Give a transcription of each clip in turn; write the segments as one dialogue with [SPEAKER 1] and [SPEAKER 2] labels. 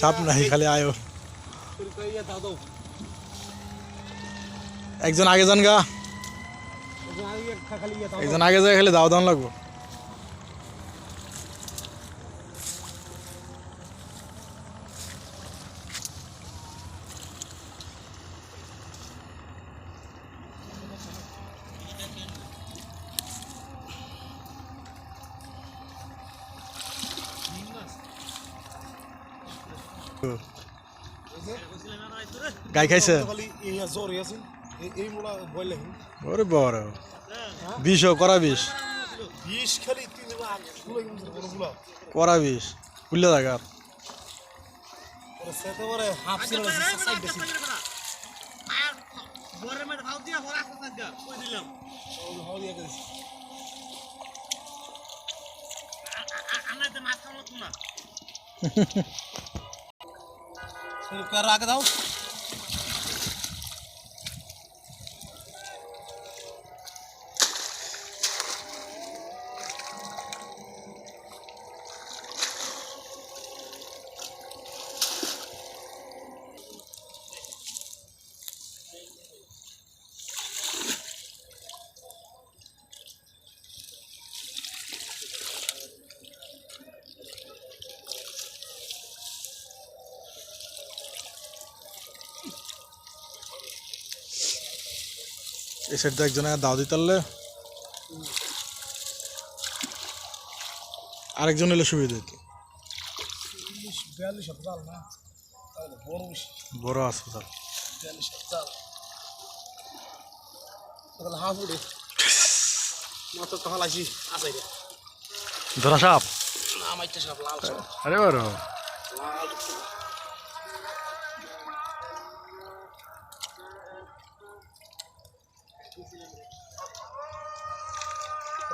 [SPEAKER 1] সাপ নাই, খালি আয়ো। একজন আগে যান গা। একজন আগে যায় খালি দাও দাম লাগবো। গাই খাইছে ওরে বড় বিষ করা বিষ করা বিষ খুললে থাকার
[SPEAKER 2] ওরা সেতে পারে হাফ ছিল সাইড বেশি ওই হাওয়া দিয়ে গেছে সরকার আগে দাও
[SPEAKER 1] এই সাইড একজনে দাও দিতারলে আরেকজন এলে সুবিধা হতো
[SPEAKER 2] বড় বেশি।
[SPEAKER 1] বড় আছে তার
[SPEAKER 2] বিয়াল্লিশ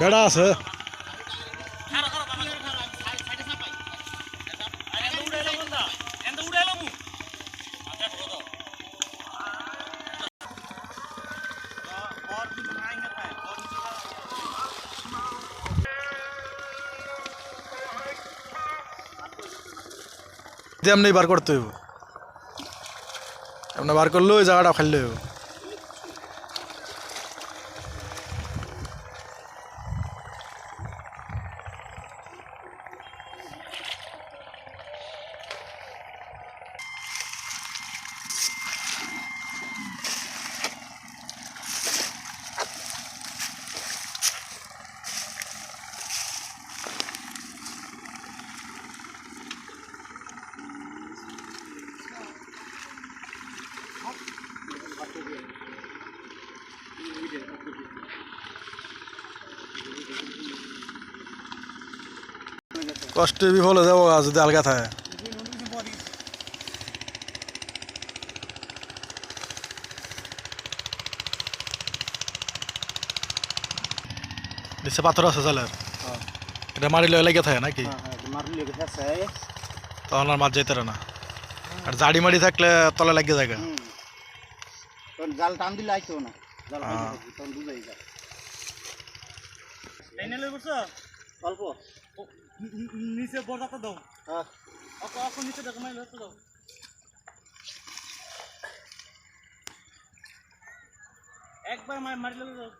[SPEAKER 1] বেড়া আছে। এমনি বার করতে হইব। এমনি বার করলে ওই জায়গাটা খাইলে হইব। কষ্টে বিফলে যাব যদি আলগা থাকে। নিচে পাথর আছে চালের এটা মারিলে লেগে থাকে নাকি?
[SPEAKER 2] মারলি গেছে
[SPEAKER 1] তখন আর মাছ যাইতে না। আর জাড়ি মারি থাকলে তলে লাগিয়ে যায়
[SPEAKER 2] জাল টান দিলে আইতো না। জাল
[SPEAKER 1] হ্যাঁ।
[SPEAKER 2] বাইরে থাকবে, তখন বুঝাই যায়। অল্প।
[SPEAKER 3] নিচে বড়টা দাও।
[SPEAKER 2] হ্যাঁ।
[SPEAKER 3] অত অত নিচে দেখো মাইল হতে দাও।
[SPEAKER 2] একবার মাই মারি লোক দাও।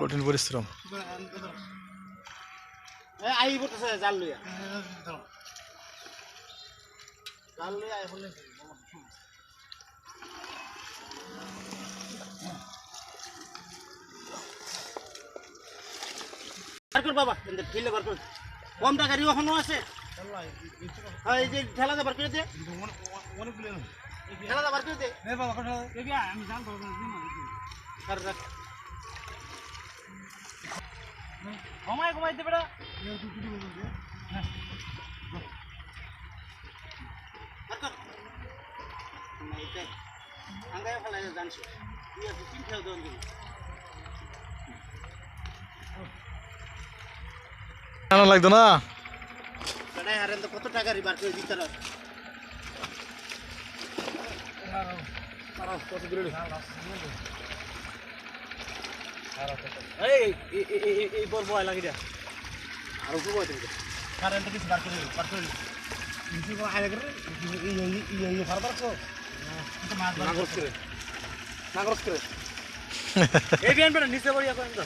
[SPEAKER 1] কঠিন পরিশ্রম।
[SPEAKER 2] আই বলতেছে জাল লইয়া। জাল লইয়া কর বাবা এনতে ঠেলে বার কর। কম টাকারই ওখানেও আছে। হ্যাঁ এই যে ঠেলাতে বার করে দে। ঠেলাতে বার করে দে। আমি জাল ধরবো আঙ্গায় ফেলাই জানছি তুই তিন খেয়ে দেন দিবি
[SPEAKER 1] আনা লাগতো না
[SPEAKER 2] হারেন তো কত টাকা রিবার করে দিতে রাখ এই এই বল বয় লাগি দে আর উপর বয় তুমি কারেন্ট কিছু বার করে বার করে নিচে বল আয় করে এই এই এই ফারবার কো নাগরস করে নাগরস করে এই বিয়ান বেটা নিচে বড়িয়া করেন তো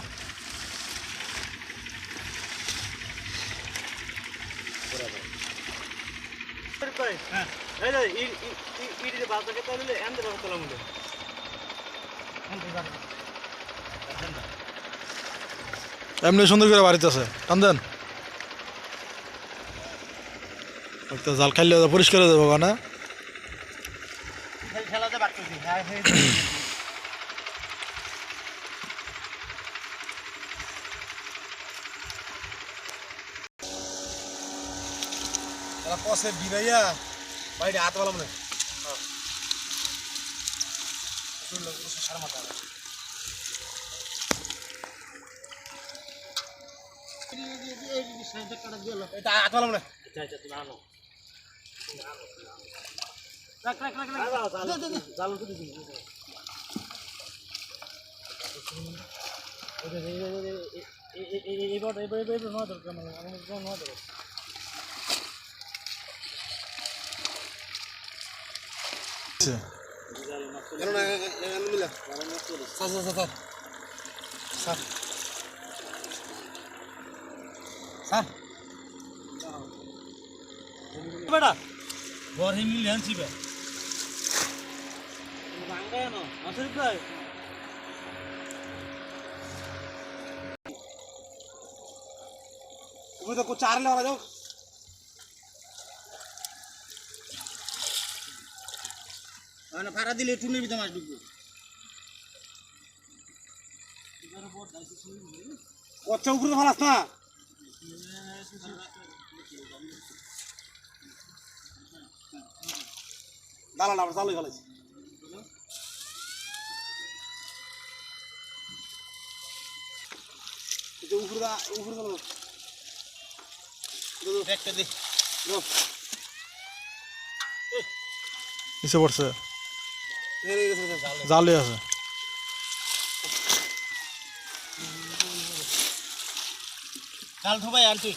[SPEAKER 2] হ্যাঁ এই যে ই ই ই ই বাদ থেকে তাহলে এন্ড
[SPEAKER 1] এমনি সুন্দর করে বাড়িতে আছে। টান দেন জাল খাইলে পরিষ্কার হয়ে যাব না
[SPEAKER 2] দিই হ্যাঁ হ্যাঁ
[SPEAKER 4] তারা পসে বিরাইয়া বাইরে হাত বলা মনে এটা হাত বলা মনে
[SPEAKER 2] রাখ রাখ রাখ রাখ জাল তো দিবি নয় দরকার
[SPEAKER 4] কেন না সার সার
[SPEAKER 2] বেটা। ঘর হিমি লেন্সি বে বাংলা না আসলে কই
[SPEAKER 4] তুমি তো চার লেওয়া যাও।
[SPEAKER 2] মানে ভাড়া দিলে টুনের ভিতরে মাছ ঢুকবে।
[SPEAKER 4] কচ্চা উপরে তো ফালাস না। দালান আবার চালু ফেলাইছি এটা উপরে উপরে গেল
[SPEAKER 2] একটা দে
[SPEAKER 1] নিচে পড়ছে জালে আছে
[SPEAKER 2] কাল ধোবাই আর তুই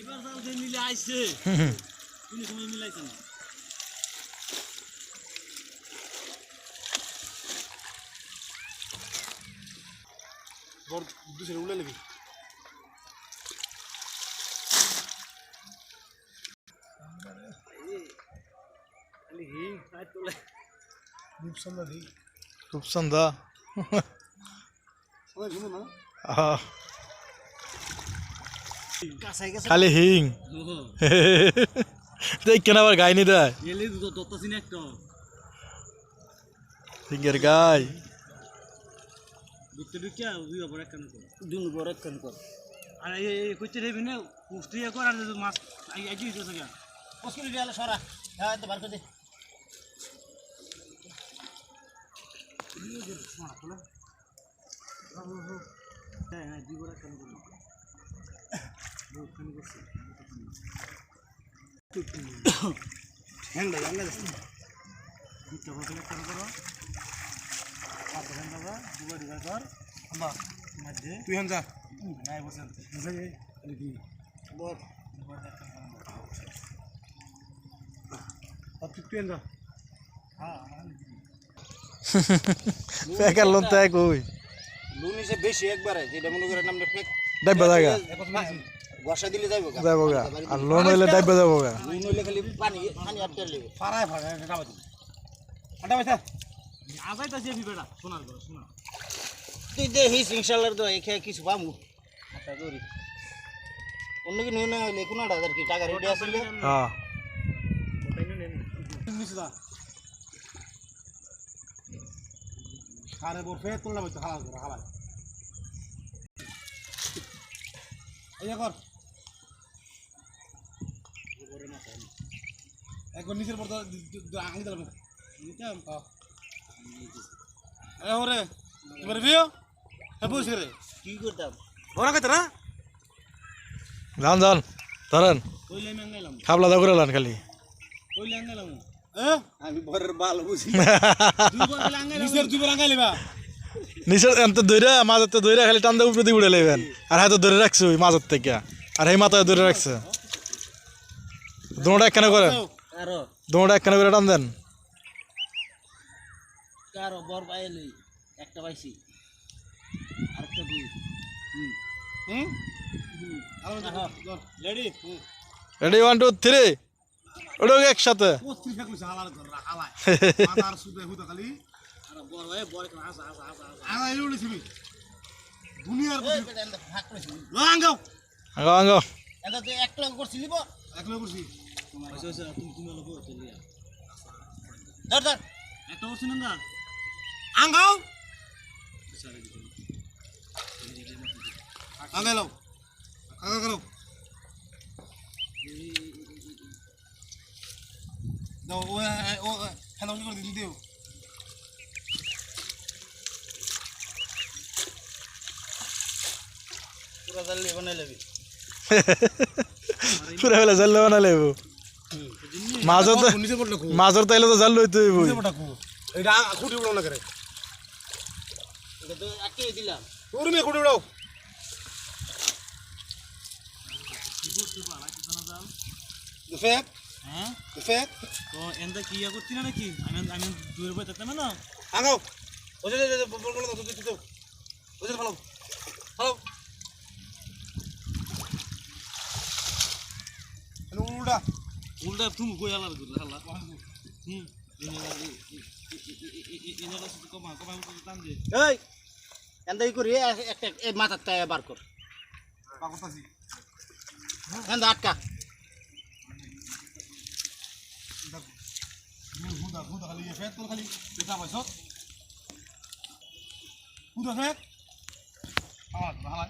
[SPEAKER 2] এবার যাও যে মিলে আইছে। তুমি সময় মিলাইছে না।
[SPEAKER 4] বড় দুসরে উলে নিবি
[SPEAKER 2] খালি হিং খাই তোলে
[SPEAKER 4] রূপসন্দা দি।
[SPEAKER 1] রূপসন্দা খালি হিং। কেন আবার গাইনি দেয়? গাই।
[SPEAKER 2] দুটো দুটো দুই বড় একখান কর। দুন বড় একখান কর। আর এই কইতে দেবি না পুষ্টি কর আর মাছ আই আই দিতে সগা পছন্দ দিয়ালে সরা। হ্যাঁ তো বার করে দে। হ্যাঁ হ্যাঁ দুই বড় একখান কর
[SPEAKER 3] হ্যাংটা জানলে
[SPEAKER 2] দুটো বোতল একটা করো পাঁচ ঘণ্টা দাদা দুবার ডিভাইড কর আম্মা মধ্যে
[SPEAKER 3] তুই যা।
[SPEAKER 1] প্যাকের লোন তো এক ওই
[SPEAKER 3] লুন হিসেবে বেশি একবারে যেটা মনে করে নামটা ফেক
[SPEAKER 1] ডাইবা জায়গা।
[SPEAKER 3] বর্ষা দিলে যাইব
[SPEAKER 1] যাব গা। আর লোন হইলে ডাইবা যাব গা।
[SPEAKER 3] লুন হইলে খালি পানি পানি আটকে লেগে
[SPEAKER 2] পাড়ায় ফাড়ায় এটা কাবাদি আটা পয়সা? আজাই তো জেবি বেটা। শোনার করে শোনা
[SPEAKER 3] তুই দেখিস ইনশাল্লাহ তো এই খেয়ে কিছু পামু। আচ্ছা করি অন্য কি নিয়ে হইলে কোনো কি টাকা রেডি আসলে
[SPEAKER 1] হ্যাঁ।
[SPEAKER 2] মিসদা খারে বর ফের তুলনা বইতে হালাল করে হালাল। এই কর। একবার নিচের পর আঙি দিলাম নিতাম। এ ওরে এবার ভিও। হ্যাঁ বুঝ রে।
[SPEAKER 3] কি করতাম?
[SPEAKER 2] ওরা কইতে না?
[SPEAKER 1] যান যান ধরেন খাবলা দা করে লান খালি।
[SPEAKER 2] কইলে আঙ্গাইলাম এ
[SPEAKER 3] আমি বরের বাল বুঝি।
[SPEAKER 2] নিচের দুইবার আঙ্গাইলিবা
[SPEAKER 1] নিচের এনতে দইরা মাঝতে দইরা খালি টান দিয়ে উপরে দিয়ে উড়ে লইবেন আর হয়তো ধরে রাখছে ওই মাঝের থেকে। আর এই মাথায় ধরে রাখছে। দোনোটা একখানে করেন
[SPEAKER 3] কারও
[SPEAKER 1] দোনোটা একখানে করে টান দেন।
[SPEAKER 3] কারও বর পাইলি একটা পাইছি। আরেকটা দুই। হুম।
[SPEAKER 2] হুম? Ready?
[SPEAKER 1] Ready one two three ওটা একসাথে?
[SPEAKER 2] আঙ্গাও
[SPEAKER 1] আঙ্গো। আঙ্গো
[SPEAKER 3] এটা তুই এক লাখ করছিলি বল
[SPEAKER 2] একলা করছি
[SPEAKER 3] আচ্ছা আচ্ছা তুমি তুমি লোক চলি ধর ধর
[SPEAKER 2] একটা করছি না আঙ্গাও আঙ্গাইলাও আঙ্গা করো দাও ও করে দিল দিও
[SPEAKER 3] পুরো জালি বানাই লবি।
[SPEAKER 1] পুরা বেলা জাল
[SPEAKER 2] নিচে পড়লে খুব
[SPEAKER 1] মাঝর তাইলে তো জাল লইতে হইব
[SPEAKER 2] নিচে পড়া খুব এটা খুঁটি উড়াও না করে?
[SPEAKER 3] এটা তো আটকে দিলাম।
[SPEAKER 2] মেয়ে খুঁটি উড়াও।
[SPEAKER 3] দুফেক
[SPEAKER 2] হ্যাঁ?
[SPEAKER 3] দুফেক
[SPEAKER 2] তো কি ইয়া করছি না নাকি? আমি আমি দূরে বই থাকতাম না
[SPEAKER 3] আঙ্গাও ওজে দে দে বল বল না তুই তুই ওজে ভালো। ভালো।
[SPEAKER 2] উল্টা। উল্টা তুমি কই হালার করে হালা হুম এনারা শুধু কমা কমা টান দে।
[SPEAKER 3] এই এন্দা ই করি? এ- একটা বার কর। আটকা।
[SPEAKER 2] খালি ফেট তোর খালি এটা পাইছ। হুদা ফেট হালা হালা